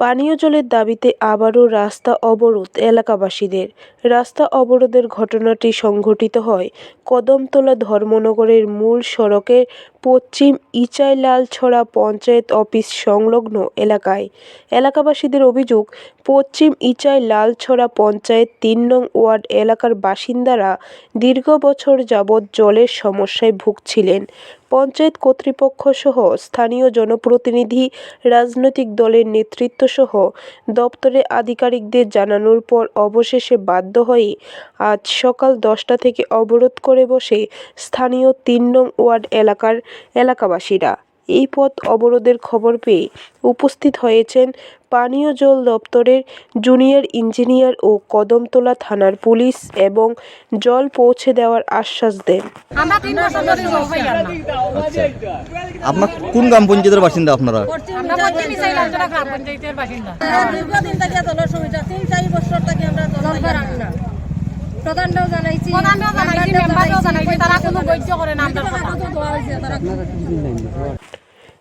পানীয় জলের দাবিতে আবারও রাস্তা অবরোধ এলাকাবাসীদের। রাস্তা অবরোধের ঘটনাটি সংঘটিত হয় কদমতলা ধর্মনগরের মূল সড়কের পশ্চিম ইচাইলালছড়া পঞ্চায়েত অফিস সংলগ্ন এলাকায়। এলাকাবাসীদের অভিযোগ, পশ্চিম ইচাই লালছড়া পঞ্চায়েত তিন নং ওয়ার্ড এলাকার বাসিন্দারা দীর্ঘ বছর যাবৎ জলের সমস্যায় ভুগছিলেন। পঞ্চায়েত কর্তৃপক্ষসহ স্থানীয় জনপ্রতিনিধি, রাজনৈতিক দলের নেতৃত্বসহ দপ্তরের আধিকারিকদের জানানোর পর অবশেষে বাধ্য হয়ে আজ সকাল দশটা থেকে অবরোধ করে বসে স্থানীয় তিন নং ওয়ার্ড এলাকার এলাকাবাসীরা। এই পথ অবরোধের খবর পেয়ে উপস্থিত হয়েছেন পানীয় জল দপ্তরের জুনিয়র ইঞ্জিনিয়ার ও কদমতলা থানার পুলিশ এবং জল পৌঁছে দেওয়ার আশ্বাস দেন। আচ্ছা। আপনার কোন গ্রাম পঞ্চায়েতের বাসিন্দা আপনারা? আমরা পশ্চিম চাইলাম যারা গ্রাম পঞ্চায়েতের বাসিন্দা। দীর্ঘদিন থেকে জলের সমস্যা তিন চারি বছর থেকে আমরা জল পাই না। প্রধানটাও জানাইছি প্রধানও জানাইছি মেম্বারও জানাইছি তারা কোনো বৈধ করে না আমরা